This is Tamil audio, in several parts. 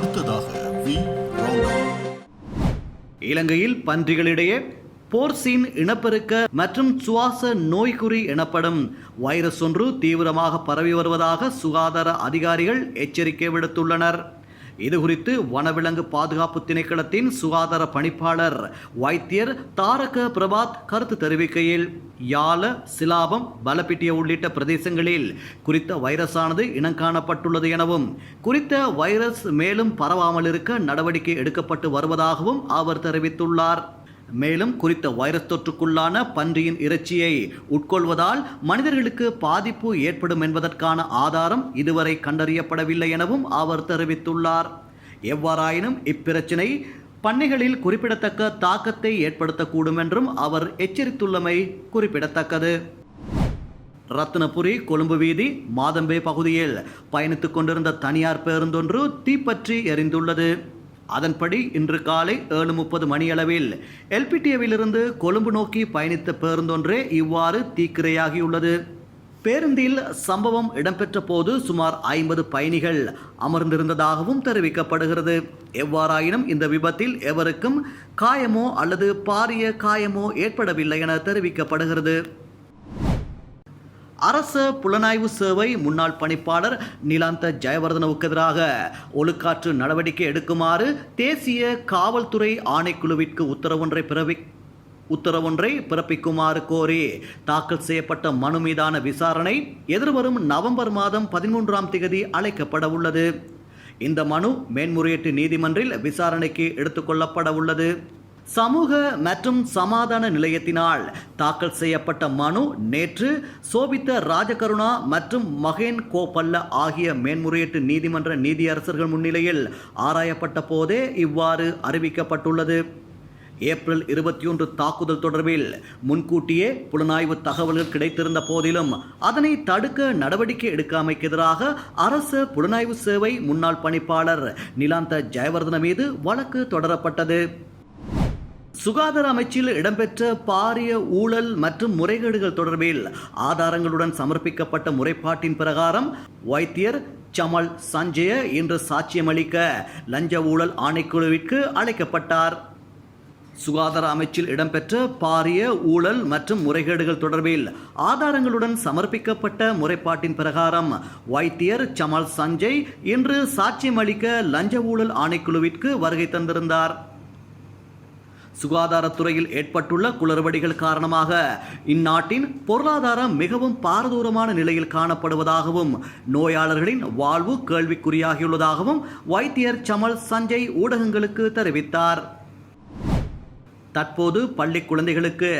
அடுத்ததாக வி. இலங்கையில் பன்றிகளிடையே போர்சின் இனப்பெருக்க மற்றும் சுவாச நோய்க்குறி எனப்படும் வைரஸ் ஒன்று தீவிரமாக பரவி வருவதாக சுகாதார அதிகாரிகள் எச்சரிக்கை விடுத்துள்ளனர். இதுகுறித்து வனவிலங்கு பாதுகாப்பு திணைக்களத்தின் சுகாதார பணிப்பாளர் வைத்தியர் தாரக பிரபாத் கருத்து தெரிவிக்கையில் யால சிலாபம் பலப்பிட்டிய உள்ளிட்ட பிரதேசங்களில் குறித்த வைரஸானது இனங்காணப்பட்டுள்ளது எனவும் குறித்த வைரஸ் மேலும் பரவாமல் இருக்க நடவடிக்கை எடுக்கப்பட்டு வருவதாகவும் அவர் தெரிவித்துள்ளார். மேலும் குறித்த வைரஸ் தொற்றுக்குள்ளான பன்றியின் இறைச்சியை உட்கொள்வதால் மனிதர்களுக்கு பாதிப்பு ஏற்படும் என்பதற்கான ஆதாரம் இதுவரை கண்டறியப்படவில்லை எனவும் அவர் தெரிவித்துள்ளார். எவ்வாறாயினும் இப்பிரச்சினை பண்ணைகளில் குறிப்பிடத்தக்க தாக்கத்தை ஏற்படுத்தக்கூடும் என்றும் அவர் எச்சரித்துள்ளமை குறிப்பிடத்தக்கது. ரத்னபுரி கொழும்பு வீதி மாதம்பே பகுதியில் பயணித்துக் கொண்டிருந்த தனியார் பேருந்தொன்று தீப்பற்றி எரிந்துள்ளது. அதன்படி இன்று காலை ஏழு முப்பது மணியளவில் எல்பிடிஏவிலிருந்து கொழும்பு நோக்கி பயணித்த பேருந்தொன்றே இவ்வாறு தீக்கிரையாகியுள்ளது. பேருந்தில் சம்பவம் இடம்பெற்ற போது சுமார் ஐம்பது பயணிகள் அமர்ந்திருந்ததாகவும் தெரிவிக்கப்படுகிறது. எவ்வாறாயினும் இந்த விபத்தில் எவருக்கும் காயமோ அல்லது பாரிய காயமோ ஏற்படவில்லை என தெரிவிக்கப்படுகிறது. அரச புலனாய்வு சேவை முன்னாள் பணிப்பாளர் நிலாந்த ஜெயவர்தனவுக்கு எதிராக ஒழுக்காற்று நடவடிக்கை எடுக்குமாறு தேசிய காவல்துறை ஆணைக்குழுவிற்கு உத்தரவொன்றை பிறவி உத்தரவொன்றை பிறப்பிக்குமாறு கோரி தாக்கல் செய்யப்பட்ட மனு மீதான விசாரணை எதிர்வரும் நவம்பர் மாதம் பதிமூன்றாம் தேதி அழைக்கப்பட உள்ளது. இந்த மனு மேன்முறையீட்டு நீதிமன்றில் விசாரணைக்கு எடுத்துக்கொள்ளப்பட உள்ளது. சமூக மற்றும் சமாதான நிலையத்தினால் தாக்கல் செய்யப்பட்ட மனு நேற்று சோபித்த ராஜகருணா மற்றும் மகேன் கோபல்ல ஆகிய மேன்முறையீட்டு நீதிமன்ற நீதியரசர்கள் முன்னிலையில் ஆராயப்பட்ட போதே இவ்வாறு அறிவிக்கப்பட்டுள்ளது. ஏப்ரல் இருபத்தி ஒன்று தாக்குதல் தொடர்பில் முன்கூட்டியே புலனாய்வு தகவல்கள் கிடைத்திருந்த போதிலும் அதனை தடுக்க நடவடிக்கை எடுக்காமைக்கு எதிராக அரசு புலனாய்வு சேவை முன்னாள் பணிப்பாளர் நிலாந்த ஜெயவர்தன மீது வழக்கு தொடரப்பட்டது. சுகாதார அமைச்சில் இடம்பெற்ற பாரிய ஊழல் மற்றும் முறைகேடுகள் தொடர்பில் ஆதாரங்களுடன் சமர்ப்பிக்கப்பட்ட முறைப்பாட்டின் பிரகாரம் வைத்தியர் சமல் சஞ்சய இன்று சாட்சியமளிக்க லஞ்ச ஊழல் ஆணைக்குழுவிற்கு அழைக்கப்பட்டார். சுகாதார அமைச்சில் இடம்பெற்ற பாரிய ஊழல் மற்றும் முறைகேடுகள் தொடர்பில் ஆதாரங்களுடன் சமர்ப்பிக்கப்பட்ட முறைப்பாட்டின் பிரகாரம் வைத்தியர் சமல் சஞ்சய் இன்று சாட்சியமளிக்க லஞ்ச ஊழல் ஆணைக்குழுவிற்கு வருகை தந்திருந்தார். சுகாதாரத்துறையில் ஏற்பட்டுள்ள குளறுபடிகள் காரணமாக இந்நாட்டின் பொருளாதாரம் மிகவும் பாரதூரமான நிலையில் காணப்படுவதாகவும் நோயாளர்களின் வாழ்வு கேள்விக்குறியாகியுள்ளதாகவும் வைத்தியர் சமல் சஞ்சய் ஊடகங்களுக்கு தெரிவித்தார். தற்போது பள்ளி குழந்தைகளுக்கு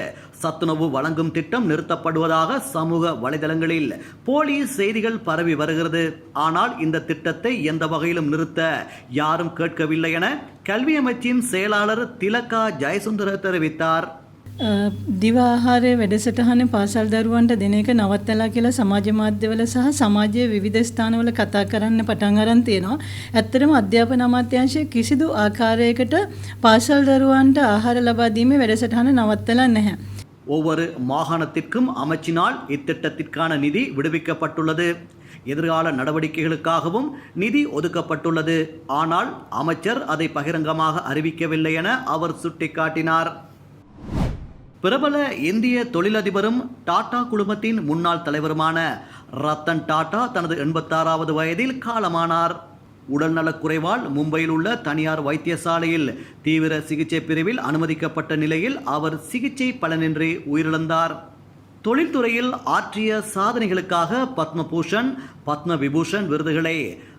சத்துணவு வழங்கும் திட்டம் நிறுத்தப்படுவதாக சமூக வலைதளங்களில் போலி செய்திகள் பரவி வருகிறது. ஆனால் இந்த திட்டத்தை எந்த வகையிலும் நிறுத்த யாரும் கேட்கவில்லை என கல்வி அமைச்சின் செயலாளர் திலகா ஜெயசுந்தர தெரிவித்தார். දිව ආහාරය වැඩසටහන පාසල් දරුවන්ට දෙන එක නවත්තලා කියලා සමාජ මාධ්‍යවල සහ සමාජයේ විවිධ ස්ථානවල කතා කරන්න පටන් අරන් තියෙනවා. ඇත්තටම අධ්‍යාපන අමාත්‍යාංශය කිසිදු ආකාරයකට පාසල් දරුවන්ට ආහාර ලබා දීමේ වැඩසටහන නවත්තලා නැහැ. ஒவ்வொரு மாகாணத்திற்கும் அமைச்சினால் இத்திட்டத்திற்கான நிதி விடுவிக்கப்பட்டுள்ளது எதிர்கால நடவடிக்கைகளுக்காகவும் நிதி ஒதுக்கப்பட்டுள்ளது ஆனால் அமைச்சர் அதை பகிரங்கமாக அறிவிக்கவில்லை என அவர் சுட்டிக்காட்டினார் பிரபல இந்திய தொழிலதிபரும் டாடா குழுமத்தின் முன்னாள் தலைவருமான ரத்தன் டாடா தனது எண்பத்தாறாவது வயதில் காலமானார். உடல்நலக் குறைவால் மும்பையில் உள்ள தனியார் வைத்தியசாலையில் தீவிர சிகிச்சை பிரிவில் அனுமதிக்கப்பட்ட நிலையில் அவர் சிகிச்சை பலனின்றி உயிரிழந்தார். தொழில்துறையில் ஆற்றிய சாதனைகளுக்காக பத்மபூஷன் பத்ம விபூஷன் விருதுகளை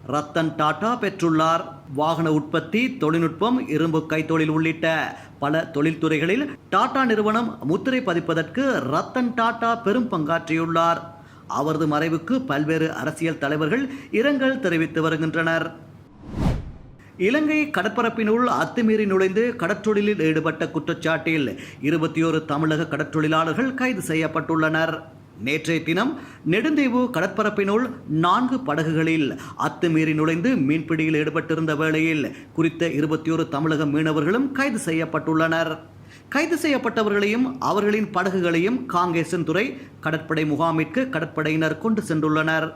ரத்தன் டாடா பெற்றுள்ளார். வாகன உற்பத்தி தொழில்நுட்பம் இரும்பு கைத்தொழில் உள்ளிட்ட பல தொழில்துறைகளில் டாடா நிறுவனம் முத்திரை பதிப்பதற்கு ரத்தன் டாடா பெரும் பங்காற்றியுள்ளார். அவரது மறைவுக்கு பல்வேறு அரசியல் தலைவர்கள் இரங்கல் தெரிவித்து வருகின்றனர். இலங்கை கடற்பரப்பினுள் அத்துமீறி நுழைந்து கடற்றொழிலில் ஈடுபட்ட குற்றச்சாட்டில் இருபத்தி ஒரு தமிழக கடற்றொழிலாளர்கள் கைது செய்யப்பட்டுள்ளனர். நேற்றைய தினம் நெடுந்தீவு கடற்பரப்பினுள் நான்கு படகுகளில் அத்துமீறி நுழைந்து மீன்பிடியில் ஈடுபட்டிருந்த வேளையில் குறித்த இருபத்தி ஒரு தமிழக மீனவர்களும் கைது செய்யப்பட்டுள்ளனர். கைது செய்யப்பட்டவர்களையும் அவர்களின் படகுகளையும் காங்கேசன் துறை கடற்படை முகாமிற்கு கடற்படையினர் கொண்டு சென்றுள்ளனர்.